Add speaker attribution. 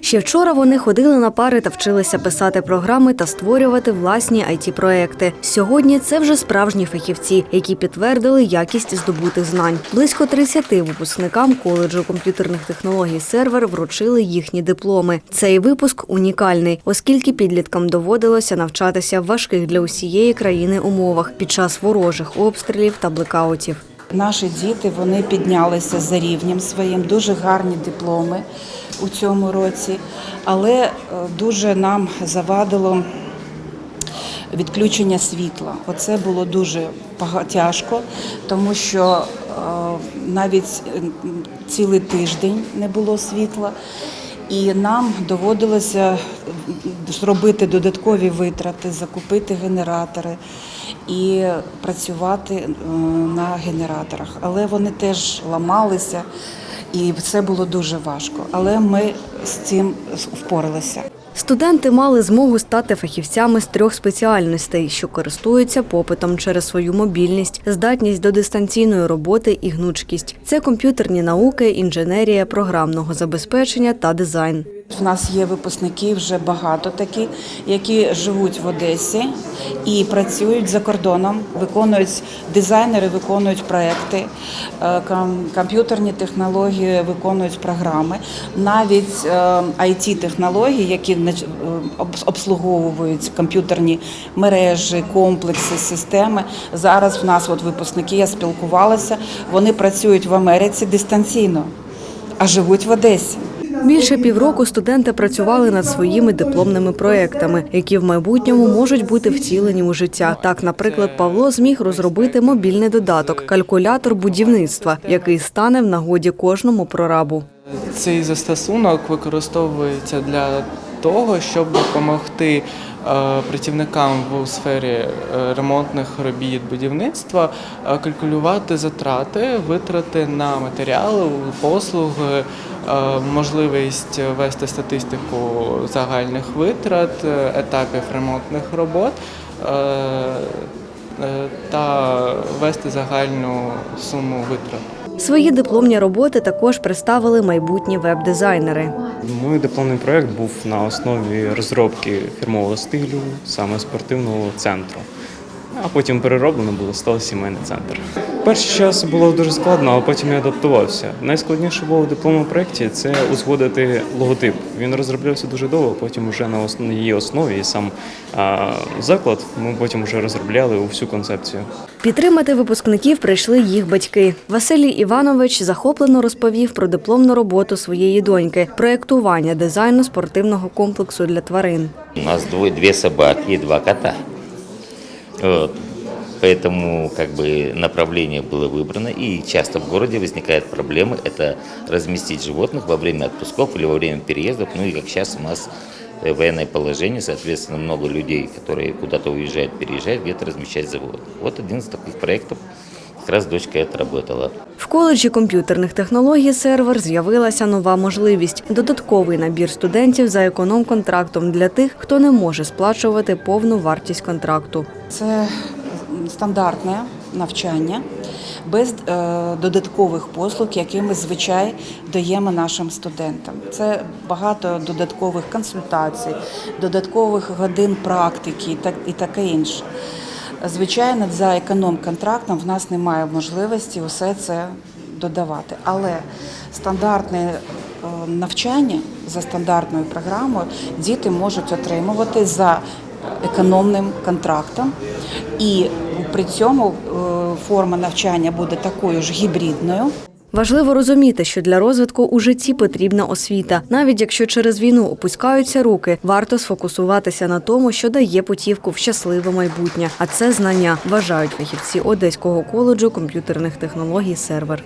Speaker 1: Ще вчора вони ходили на пари та вчилися писати програми та створювати власні it проекти Сьогодні це вже справжні фахівці, які підтвердили якість здобутих знань. Близько 30 випускникам коледжу комп'ютерних технологій сервер вручили їхні дипломи. Цей випуск унікальний, оскільки підліткам доводилося навчатися в важких для усієї країни умовах під час ворожих обстрілів та блекаутів.
Speaker 2: Наші діти вони піднялися за рівнем своїм, дуже гарні дипломи у цьому році, але е, дуже нам завадило відключення світла. Оце було дуже тяжко, тому що е, навіть е, цілий тиждень не було світла. І нам доводилося зробити додаткові витрати, закупити генератори і працювати на генераторах. Але вони теж ламалися, і це було дуже важко. Але ми з цим впоралися.
Speaker 1: Студенти мали змогу стати фахівцями з трьох спеціальностей, що користуються попитом через свою мобільність, здатність до дистанційної роботи і гнучкість. Це комп'ютерні науки, інженерія, програмного забезпечення та дизайн.
Speaker 2: У нас є випускники вже багато такі, які живуть в Одесі і працюють за кордоном, виконують дизайнери, виконують проекти, е, комп'ютерні технології виконують програми, навіть it технології, які е, обслуговують комп'ютерні мережі, комплекси, системи. Зараз в нас от випускники, я спілкувалася, вони працюють в Америці дистанційно, а живуть в Одесі.
Speaker 1: Більше півроку студенти працювали над своїми дипломними проектами, які в майбутньому можуть бути втілені у життя. Так, наприклад, Павло зміг розробити мобільний додаток калькулятор будівництва, який стане в нагоді кожному прорабу.
Speaker 3: Цей застосунок використовується для того, щоб допомогти працівникам в сфері е, ремонтних робіт будівництва е, калькулювати затрати, витрати на матеріали, послуги, е, можливість вести статистику загальних витрат, е, етапів ремонтних робот. е, е, Та вести загальну суму витрат.
Speaker 1: Свої дипломні роботи також представили майбутні веб-дизайнери.
Speaker 4: Мій дипломний проєкт був на основі розробки фірмового стилю, саме спортивного центру. А потім перероблено було, став сімейний центр. Перший час було дуже складно, але потім я адаптувався. Найскладніше було в дипломному проєкті це узгодити логотип. Він розроблявся дуже довго, потім вже на її основі і сам а, заклад ми потім вже розробляли всю концепцію.
Speaker 1: Підтримати випускників прийшли їх батьки. Василій Іванович захоплено розповів про дипломну роботу своєї доньки проєктування дизайну спортивного комплексу для тварин.
Speaker 5: У нас двое, две собаки и два кота. Вот. Поэтому как бы направление было выбрано, и часто в городе возникает проблема – это разместить животных во время отпусков или во время переездов. Ну и как сейчас у нас э, военное положение, соответственно, много людей, которые куда-то уезжают, переезжают, где-то размещать животных. Вот один из таких проектов раз дочка отработала.
Speaker 1: В коледжі комп'ютерних технологій сервер з'явилася нова можливість додатковий набір студентів за економ-контрактом для тих, хто не може сплачувати повну вартість контракту.
Speaker 2: Це стандартне навчання без е, додаткових послуг, які ми звичай даємо нашим студентам. Це багато додаткових консультацій, додаткових годин практики і так- і таке інше. Звичайно, за економ-контрактом в нас немає можливості усе це додавати. Але стандартне е, навчання за стандартною програмою діти можуть отримувати за економним контрактом. І при цьому е, форма навчання буде такою ж гібридною.
Speaker 1: Важливо розуміти, що для розвитку у житті потрібна освіта. Навіть якщо через війну опускаються руки, варто сфокусуватися на тому, що дає путівку в щасливе майбутнє. А це знання, вважають фахівці Одеського коледжу комп'ютерних технологій сервер.